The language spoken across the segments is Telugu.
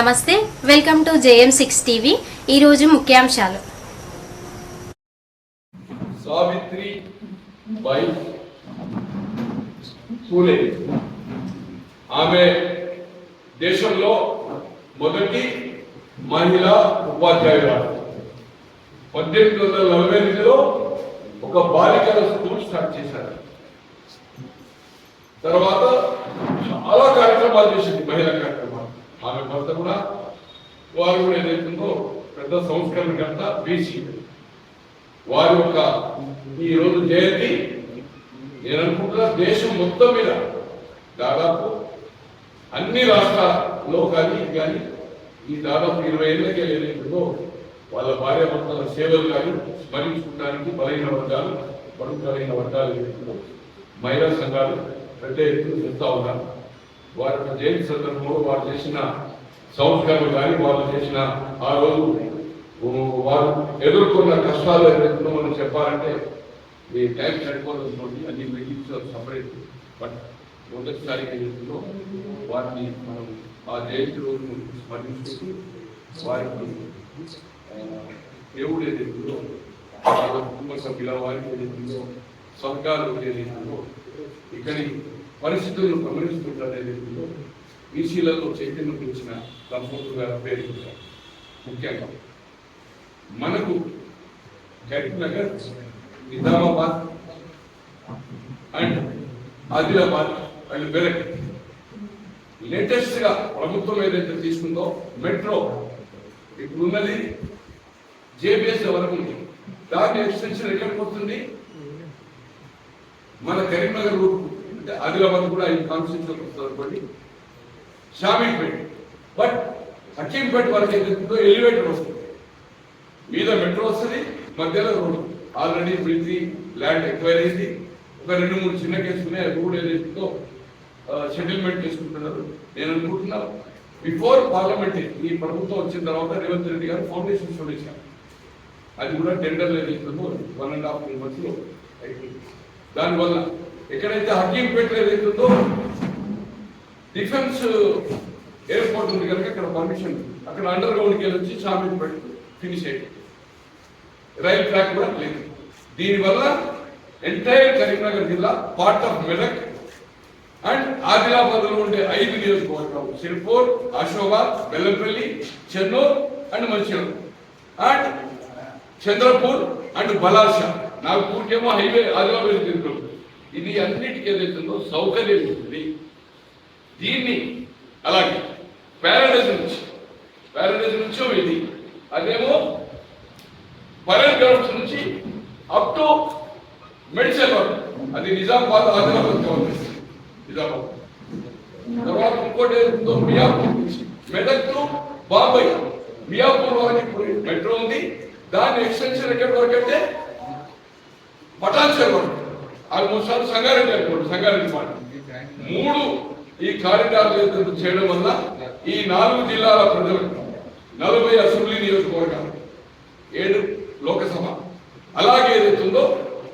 నమస్తే welcome to JM six TV. ఈరోజు ముఖ్యాంశాలు. సావిత్రి బై పూలే. ఆమె దేశంలో మొదటి మహిళా ఉపాధ్యాయురాలు. పద్దెనిమిది వందల నలభై ఎనిమిదిలో ఒక బాలికల స్కూల్ స్టార్ట్ చేశారు. తర్వాత చాలా కార్యక్రమాలు చేసింది మహిళా కార్యక్రమాలు ఆమె భర్త కూడా వారు కూడా ఏదైతుందో పెద్ద సంస్కరణకర్త బీసీ. వారి యొక్క ఈ రోజు జయంతి నేను అనుకుంటున్నా దేశం మొత్తం మీద దాదాపు అన్ని రాష్ట్రాల్లో కానీ కానీ ఈ దాదాపు ఇరవై ఏళ్ళకే ఏదైతుందో వాళ్ళ భార్య భర్తల సేవలు కానీ స్మరించుకోవడానికి బలహీన వర్గాలు బడుగు బలహీన వర్గాలు ఏదైతుందో మహిళా సంఘాలు పెద్ద ఎత్తున చెప్తా ఉన్నారు. వారి యొక్క జయంతి సందర్భంలో వారు చేసిన సంస్కరణలు కానీ వారు చేసిన ఆ రోజు వారు ఎదుర్కొన్న కష్టాలు ఏదైతుందో మనం చెప్పాలంటే ఈ టైం సరిపోతుంది అన్ని మీటింగ్స్ సపరేట్. బట్ మొదటిసారి ఏదైతుందో వారిని మనం ఆ జయంతి రోజును స్మరించుకుంటూ వారికి దేవుడు ఏదైతుందో వాళ్ళ కుటుంబ సభ్యుల వారికి ఏదైతుందో స్వర్గాలు ఏదైతుందో ఇక్కడి పరిస్థితులను గమనిస్తుంటారు దీంట్లో బీసీలలో చైతన్యం పెంచిన దంపతులు గారు పేరు ముఖ్యంగా మనకు కరీంనగర్ నిజామాబాద్ అండ్ ఆదిలాబాద్ అండ్ మెరక్ లేటెస్ట్గా ప్రభుత్వం ఏదైతే తీసుకుందో మెట్రో ఇప్పుడు ఉన్నది జేబీఎస్ వరకు ఉంది. దాని ఎక్స్టెన్షన్ ఎక్కడికి వస్తుంది? మన కరీంనగర్ రూట్ అంటే ఆదిలాబాద్ కూడా ఈ కాన్స్టిట్యూషన్ వస్తుంది అనుకోండి షామీర్పేట్ బట్ హకీంపేట్ వరకు ఏదైతుందో ఎలివేటర్ వస్తుంది. మీద మెట్రో వస్తుంది మధ్యలో road already military land acquire అయింది ఒక రెండు మూడు చిన్న కేసుకునే రోడ్ ఏదైతుందో సెటిల్మెంట్ చేసుకుంటున్నారు. నేను అనుకుంటున్నా బిఫోర్ పార్లమెంట్ ఈ ప్రభుత్వం వచ్చిన తర్వాత రేవంత్ రెడ్డి గారు ఫౌండేషన్ స్టోన్ అది కూడా టెండర్లు ఏదైతుందో వన్ అండ్ హాఫ్ మంత్స్లో అయిపోయింది దానివల్ల ఎక్కడైతే హకీంపేట ఏదైతుందో డిఫెన్స్ ఎయిర్పోర్ట్ ఉంది కనుక అక్కడ పర్మిషన్ అక్కడ అండర్ గ్రౌండ్కి వెళ్ళి వచ్చి షామీర్పేట ఫినిష్ అయ్యి రైల్ ట్రాక్ కూడా లేదు. దీనివల్ల ఎంటైర్ కరీంనగర్ జిల్లా పార్ట్ ఆఫ్ మెదక్ అండ్ ఆదిలాబాద్లో ఉండే ఐదు నియోజకవర్గాలు Sirpur అశోబాద్ Bellampalli Chennur and Mancherial. And Chandrapur and బలాషా నాగపూర్కేమో హైవే ఆదిలాబాద్ తిరుగుతుంది. ఇది అన్నిటికీ ఏదైతుందో సౌకర్యం ఉంటుంది దీన్ని అలాగే ప్యారడైజ్ నుంచి ప్యారడైజ్ నుంచో ఇది అదేమో పరేడ్ గ్రౌండ్స్ నుంచి అప్ టు మెడిసిన్ వరకు. అది నిజామాబాద్ ఆదిలాబాద్ గవర్నమెంట్ నిజామాబాద్. తర్వాత ఇంకోటి మియాపూర్ నుంచి. మెదక్ టు బాంబే. మియాపూర్ వరకు ఇప్పుడు మెట్రో ఉంది. దాని ఎక్స్టెన్షన్ ఎక్కడి వరకు అంటే పటాన్చర్ వరకు. ఆరు మూడు సార్లు సంగారెడ్డి అనుకోండి సంగారెడ్డి మాట. మూడు ఈ కారిడార్లు చేయడం వల్ల ఈ నాలుగు జిల్లాల ప్రజలకు నలభై అసెంబ్లీ నియోజకవర్గాలు ఏడు లోకసభ అలాగే ఏదైతుందో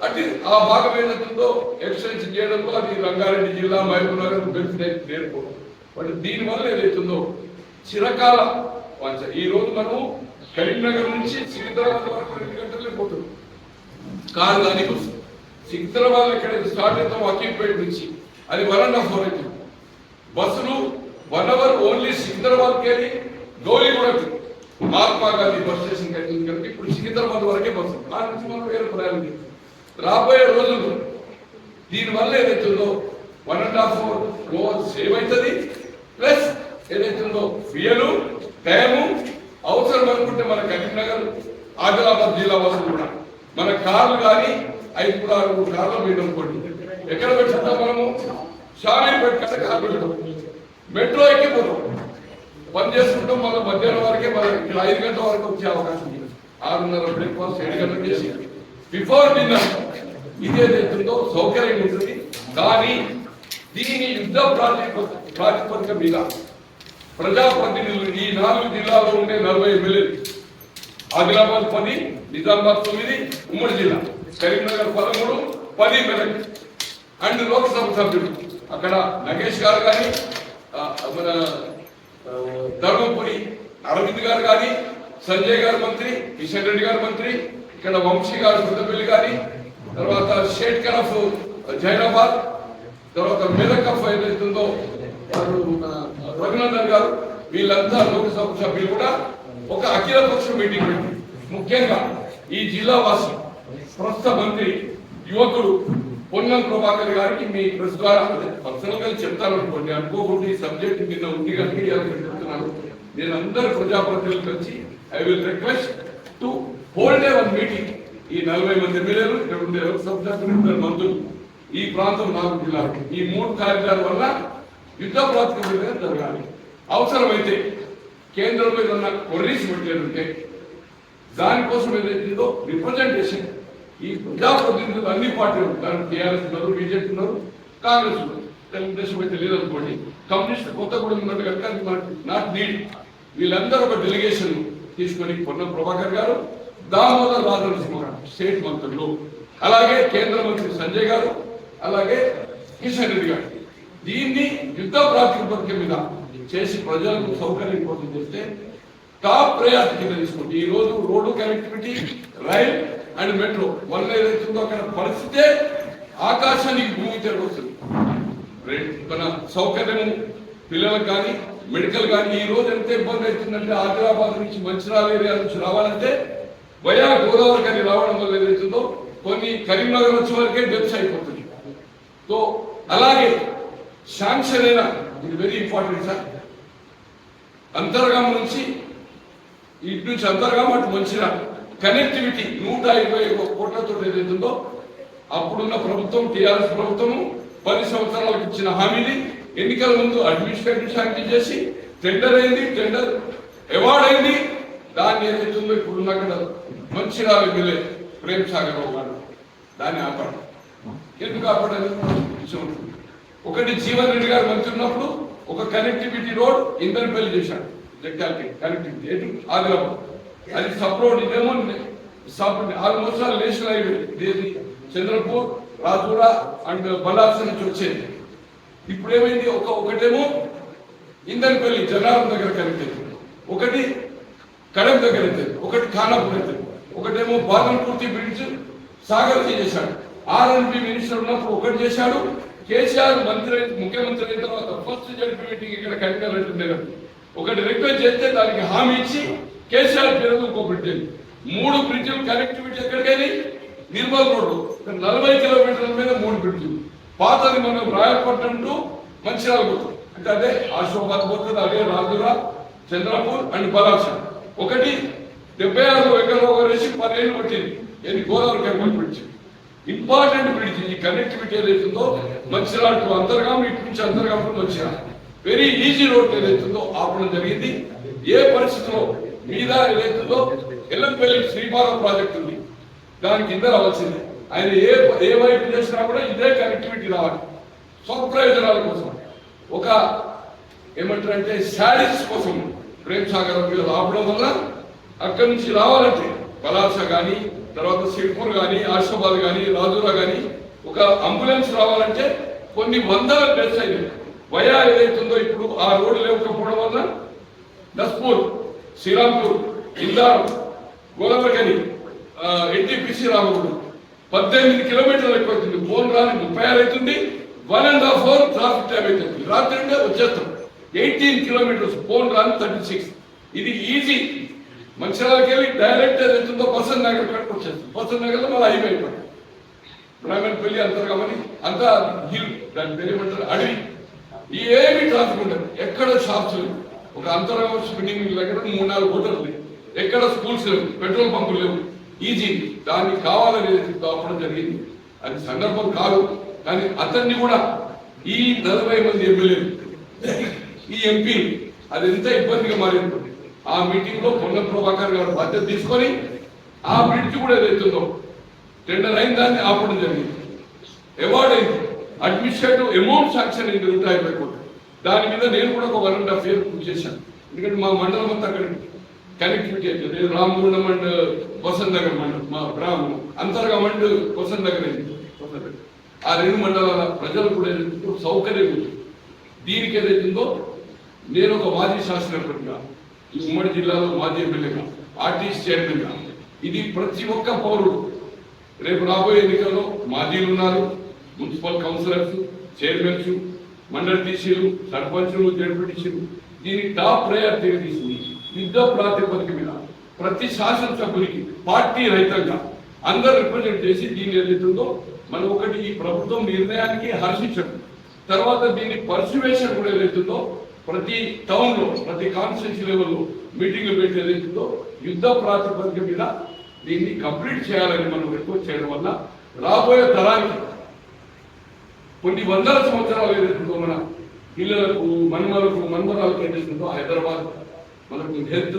అటు ఆ భాగం ఏదైతుందో ఎక్స్టెన్షన్ చేయడంలో అది రంగారెడ్డి జిల్లా మహబూబ్ నగర్ బెనిఫిట్ నేర్పడం బట్ దీనివల్ల ఏదైతుందో చిరకాల వంచ ఈ రోజు మనం కరీంనగర్ నుంచి సికింద్రాబాద్ వరకు రెండు గంటలే పోతున్నాం కారు కానీ వస్తుంది. సికింద్రాబాద్ ఎక్కడైతే స్టార్ట్ అవుతాం అకీంపేట నుంచి. అది వన్ అండ్ హాఫ్ అవర్ అవుతుంది. బస్సులు వన్ అవర్ ఓన్లీ సికింద్రాబాద్కి వెళ్ళి కూడా మహాత్మా గాంధీ బస్ స్టేషన్ కట్టింది కనుక ఇప్పుడు సికింద్రాబాద్ వరకే బస్సు. ఆ నుంచి మనం వేరే ప్రయాణం రాబోయే రోజుల్లో దీనివల్ల ఏదైతుందో one and half hour over save అవుతుంది. ప్లస్ ఏదైతుందో ఫ్యూయలు టైము అవసరం అనుకుంటే మన కరీంనగర్ ఆదిలాబాద్ జిల్లా వస్తుంది కూడా. మన కార్లు కానీ ఐదు కూడా ఆరు కార్లు వేయడం కొన్ని ఎక్కడ పెట్టుకుంటాం మనము? షామీర్పేట కట్ట కార్ పెట్టడం మెట్రో ఎక్కిపోతాం. పని చేసుకుంటాం మన మధ్యాహ్నం వరకే మన ఇక్కడ ఐదు గంటల వరకు వచ్చే అవకాశం ఉంది. ఆరున్నర బ్రేక్ఫాస్ట్ ఏడు గంటలు చేసి. బిఫోర్ డిన్నర్ ఇది ఏదైతుందో సౌకర్యం ఉంటుంది. కానీ దీని యుద్ధ ప్రాతిప ప్రాతిపదిక మీద ప్రజాప్రతినిధులు ఈ నాలుగు జిల్లాలో ఉండే నలభై ఎమ్మెల్యేలు. ఆదిలాబాద్ పది నిజామాబాద్ తొమ్మిది ఉమ్మడి జిల్లా. కరీంనగర్ పదమూడు పది మెదక్ అండ్ లోక్సభ సభ్యుడు అక్కడ నగేష్ గారు కానీ మన ధర్మపురి అరవింద్ గారు కానీ సంజయ్ గారు మంత్రి కిషన్ రెడ్డి గారు మంత్రి ఇక్కడ వంశీ గారు పెద్దపల్లి గారి తర్వాత షేట్కర్ ఆఫ్ జైనాబాద్ తర్వాత మెదక్ ఆఫ్ ఏదైతుందో వారు రఘునందన్ గారు వీళ్ళంతా లోక్సభ సభ్యులు కూడా ఒక అఖిల పక్ష మీటింగ్ పెట్టి. ముఖ్యంగా ఈ జిల్లా వాసులు ప్రస్తుత మంత్రి యువకుడు పొన్నం ప్రభాకర్ గారికి మీ ప్రెస్ ద్వారా పర్సనల్గా చెప్తాను. అనుకోండి అనుకోకుండా ఈ సబ్జెక్ట్ మీద ఉంది కానీ నేను చెప్తున్నాను. నేను అందరు ప్రజాప్రతినిధులకు వచ్చి I will request to hold a one meeting. ఈ నలభై మంది ఎమ్మెల్యేలు ఇక్కడ ఉండే లోక్సభ మంత్రులు ఈ ప్రాంతం నాలుగు జిల్లాలు. ఈ మూడు కార్యక్రమాల వల్ల యుద్ధ ప్రాతిపదికగా జరగాలి. అవసరమైతే కేంద్రంలో ఏదన్నా కొర్రీస్ పెట్టారంటే దానికోసం ఏదైతుందో రిప్రజెంటేషన్ ఈ ప్రజాప్రతినిధులు అన్ని పార్టీలు దాని టీఆర్ఎస్ ఉన్నారు బీజేపీ ఉన్నారు కాంగ్రెస్ ఉన్నారు. తెలుగుదేశం అయితే లేదనుకోండి కమ్యూనిస్ట్ కొత్త కూడా ఉన్నట్టు కనుక అది నాట్ నీడ్ వీళ్ళందరూ ఒక డెలిగేషన్ తీసుకొని పొన్న ప్రభాకర్ గారు దామోదర్ రాజనసింహ స్టేట్ మంత్రులు. అలాగే కేంద్ర మంత్రి సంజయ్ గారు అలాగే కిషన్ రెడ్డి గారు. దీన్ని యుద్ధ ప్రాతిపదిక మీద చేసి ప్రజలకు సౌకర్యం కోసం చేస్తే టాప్ ప్రయారిటీ కింద తీసుకోండి. ఈ రోజు road connectivity rail and metro వల్ల ఏదైతుందో అక్కడ పరిస్థితే ఆకాశానికి భూమి వస్తుంది. మన సౌకర్యం పిల్లలకు కానీ మెడికల్ కానీ ఈ రోజు ఎంత ఇబ్బంది అవుతుందంటే ఆదిలాబాద్ నుంచి మంచిరాల ఏరియా నుంచి రావాలంటే వయా గోదావరి కానీ రావడం వల్ల ఏదైతుందో కొన్ని కరీంనగర్ వచ్చే వరకే డెత్స్ అయిపోతుంది. సో అలాగే శాంక్షన్ అయినా ఇది వెరీ ఇంపార్టెంట్ సార్. అంతర్గం నుంచి ఇటు నుంచి అంతర్గం అటు మంచిరాలు కనెక్టివిటీ నూట ఇరవై ఒక కోట్లతో ఏదైతుందో అప్పుడున్న ప్రభుత్వం టీఆర్ఎస్ ప్రభుత్వము పది సంవత్సరాలకు ఇచ్చిన హామీని ఎన్నికల ముందు అడ్మినిస్ట్రేటివ్ శాంక్షన్ చేసి టెండర్ అయింది టెండర్ అవార్డ్ అయింది. దాన్ని ఏదైతుందో ఇప్పుడున్న అక్కడ మంచిర్యాల ఎమ్మెల్యే ప్రేమ్ సాగర్ రావు గారు దాన్ని ఆపాడు. ఎందుకు ఆపడని? ఒకటి జీవన్ రెడ్డి గారు మంత్రి ఉన్నప్పుడు ఒక కనెక్టివిటీ రోడ్ ఇందర్పల్లి చేశాడు. జగ్గాలకి కనెక్టివిటీ. ఎటు? ఆదిలాబాద్. అది సబ్ రోడ్ ఇదేమో సబ్ ఆరు ఆల్ నేషనల్ హైవే ఇది చంద్రపూర్ రాజూరా అండ్ బల్లార్స నుంచి వచ్చేది. ఇప్పుడు ఏమైంది? ఒక ఒకటేమో ఇందర్పల్లి జనారం దగ్గర కనెక్ట్ అవుతుంది ఒకటి కడెం దగ్గర అవుతుంది ఒకటి ఖానాపూర్ అవుతుంది ఒకటేమో బాదన్పూర్తి బ్రిడ్జ్ సాగర్ చేశాడు. ఆర్ఎన్పి మినిస్టర్ ఉన్నప్పుడు ఒకటి చేశాడు. కేసీఆర్ మంత్రి ముఖ్యమంత్రి అయిన తర్వాత ఫస్ట్ జడ్పీ మీటింగ్ ఇక్కడ కరీంనగర్ ఒకటి రిక్వెస్ట్ చేస్తే దానికి హామీ ఇచ్చి కేసీఆర్ పేరు ఇంకో బ్రిడ్జ్ మూడు బ్రిడ్జిలు కనెక్టివిటీ ఎక్కడికైనా నిర్మల్ రోడ్డు. నలభై కిలోమీటర్ల మీద మూడు బ్రిడ్జిలు పాతది మనం రాయపట్నం టు మంచిర్యాల పోతుంది అంటే అదే ఆశోబాద్ పోతుంది అదే రాజురా చంద్రపూర్ అండ్ బలాస ఒకటి డెబ్బై ఆరు ఎకరాలు వేసి పదిహేను పట్టింది ఇది గోదావరి కెంపల్ బ్రిడ్జ్ ఇంపార్టెంట్ బ్రిడ్జ్ ఈ కనెక్టివిటీ ఏదైతుందో మంచిర్యాల టు అంతర్గాం ఇటు నుంచి Antargaon to Mancherial. Very easy road ఏదైతుందో ఆపడం జరిగింది. ఏ పరిస్థితిలో మీద ఏదైతుందో ఎల్లంపల్లి శ్రీపాదం ప్రాజెక్ట్ ఉంది. దాని కింద రావాల్సిందే ఆయన ఏ ఏ వైపు చేసినా కూడా ఇదే కనెక్టివిటీ రావాలి. స్వప్రయోజనాల కోసం. ఒక ఏమంటారంటే శారీస్ కోసం ప్రేమ్ సాగర్ మీద రావడం వల్ల అక్కడి నుంచి రావాలంటే పలాస కానీ తర్వాత సిర్పూర్ కానీ ఆషాబాద్ కానీ రాజురా కానీ ఒక అంబులెన్స్ రావాలంటే కొన్ని వందల డెత్స్ అయినాయి. వయా ఏదైతుందో ఇప్పుడు ఆ రోడ్డు లేకపోవడం వల్ల దస్పూర్ శ్రీరాంపూర్ ఇందారం గోదావరికని ఎన్టీపీసీ రామగుడు. పద్దెనిమిది కిలోమీటర్లు ఎక్కువ ఫోన్ రాని ముప్పై ఆరు అవుతుంది. One and half hour traffic time అవుతుంది. రాత్రి వచ్చేస్తాం. ఎయిటీన్ కిలోమీటర్స్ ఫోన్ రాని థర్టీ సిక్స్. ఇది ఈజీ. మంచిర్యాలకి వెళ్ళి డైరెక్ట్ ఏదైతుందో బసన్ నగర్ కట్టుకు వచ్చేస్తుంది బసన్ నగర్లో మళ్ళీ హైవే అయిపోయింది బ్రాహ్మణ్ అంతర్గమని అంతా హిల్ దాని పేరు ఏమంటారు అడవి. ఈ ఏమి ట్రాఫిక్ ఉండదు. ఎక్కడ షాప్స్ లేవు. ఒక అంతర్గమ స్పిన్నింగ్ దగ్గర మూడు నాలుగు హోటల్ లేవు ఎక్కడ స్కూల్స్ లేవు పెట్రోల్ పంపులు లేవు. ఈజీ దానికి కావాలని దాపడం జరిగింది. అది సందర్భం కాదు కానీ అతన్ని కూడా ఈ నలభై మంది ఎమ్మెల్యేలు. ఈ ఎంపీ అది ఎంత ఇబ్బందిగా మారింది. ఆ మీటింగ్లో పొన్న ప్రభాకర్ గారు బాధ్యత తీసుకొని ఆ బ్రిడ్జ్ కూడా ఏదైతుందో టెండర్ అయిన దాన్ని ఆపడం జరిగింది. అవార్డ్ అయింది. అడ్మినిస్ట్రేటివ్ అమౌంట్ శాంక్షన్ అయింది నూట యాభై దాని మీద నేను కూడా ఒక one and half year puja చేశాను. ఎందుకంటే మా మండలం అంతా అక్కడ కనెక్టివిటీ అయితే నేను రామగుండం అండ్ వసంత్ మండలం మా గ్రామం అంతర్గం అండ్ వసంత్ అయింది. ఆ రెండు మండలాల ప్రజలు కూడా సౌకర్యం ఉంది. దీనికి ఏదైతుందో నేను ఒక మాజీ శాస్త్రజ్ఞుడిగా ఈ ఉమ్మడి జిల్లాలో మాజీ ఎమ్మెల్యేగా ఆర్టీసీ చైర్మన్గా ఇది ప్రతి ఒక్క పౌరుడు. రేపు రాబోయే ఎన్నికల్లో మాజీలు ఉన్నారు మున్సిపల్ కౌన్సిలర్స్ చైర్మన్స్ మండలి టీసీలు సర్పంచులు జడ్పీటీసీలు దీనికి టాప్ ప్రయారిటీగా తీసింది యుద్ధ ప్రాతిపదిక మీద ప్రతి శాసనసభ్యునికి పార్టీ రహితంగా అందరు రిప్రజెంట్ చేసి దీన్ని ఏదైతుందో మనం ఒకటి ఈ ప్రభుత్వం నిర్ణయానికి హర్షించడం. తర్వాత దీన్ని పర్సువేషన్ కూడా ఏదైతుందో ప్రతి టౌన్లో ప్రతి కాన్స్టిట్యూన్సీ లెవెల్లో మీటింగ్లు పెట్టి ఏదైతుందో యుద్ధ ప్రాతిపదిక మీద దీన్ని కంప్లీట్ చేయాలని మనం రిక్వెస్ట్ చేయడం వల్ల రాబోయే తరానికి కొన్ని వందల సంవత్సరాలు ఏదైతుందో మన పిల్లలకు మన్మలకు మన్మరాలకు ఏదైతుందో హైదరాబాద్ మనకు హెల్త్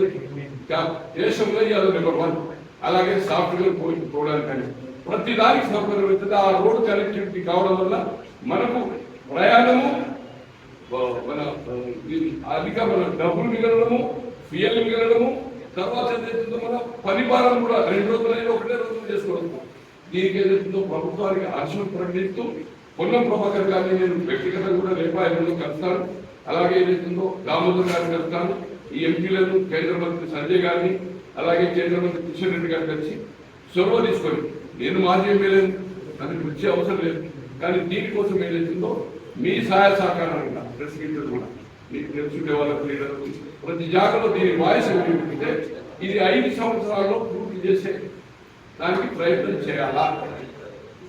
దేశంలో ఇవాళ నెంబర్ వన్ అలాగే సాఫ్ట్వేర్ పోయి పోవడానికి కానీ ప్రతి దానికి సౌకర్యం అవుతుంది ఆ రోడ్ కనెక్టివిటీ కావడం వల్ల మనకు ప్రయాణము మన అధిక మన డబ్బులు మిగలడము ఫియల్ మిగలడము తర్వాత ఏదైతుందో మన పరిపాలన కూడా రెండు రోజులైనా ఒకటే రోజులు చేసుకోవడం దీనికి ఏదైతుందో ప్రభుత్వానికి హర్షం ప్రకటిస్తూ పొన్నం ప్రభాకర్ గారిని నేను వ్యక్తిగతంగా కూడా రేపాయలను కలుస్తాను అలాగే ఏదైతుందో దామోదర్ గారిని కలుస్తాను ఈ ఎంపీలను కేంద్ర మంత్రి సంజయ్ గారిని అలాగే కేంద్ర మంత్రి కిషన్ రెడ్డి గారిని కలిసి చొరవ తీసుకొని నేను మాజీ ఎమ్మెల్యేను నాకు వచ్చే అవసరం లేదు. కానీ దీనికోసం ఏదైతుందో మీ సహాయ సహకారాలు ప్రెస్ మీట్లు కూడా మీకు తెలుసుండే వాళ్ళకు లీడర్లు ప్రతి జాగాలో దీని వాయిస్ వినిపిస్తే ఇది ఐదు సంవత్సరాల్లో పూర్తి చేసే దానికి ప్రయత్నం చేయాలా?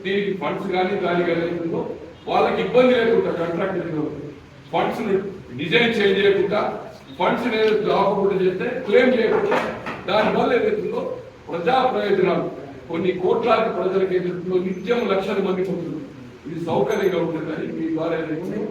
దీనికి ఫండ్స్ కానీ దానికి ఏదైతుందో వాళ్ళకి ఇబ్బంది లేకుండా కాంట్రాక్ట్ ఫండ్స్ డిజైన్ చేంజ్ చేయకుండా ఫండ్స్ ఆపకుండా చేస్తే క్లెయిమ్ చేయకుండా దానివల్ల ఏదైతుందో ప్రజా ప్రయోజనాలు కొన్ని కోట్లాది ప్రజలకు ఏదైతుందో నిత్యం లక్షల మంది పొందుతుంది ఇది సౌకర్యంగా ఉంటుందని మీ ద్వారా ఏదైతుందో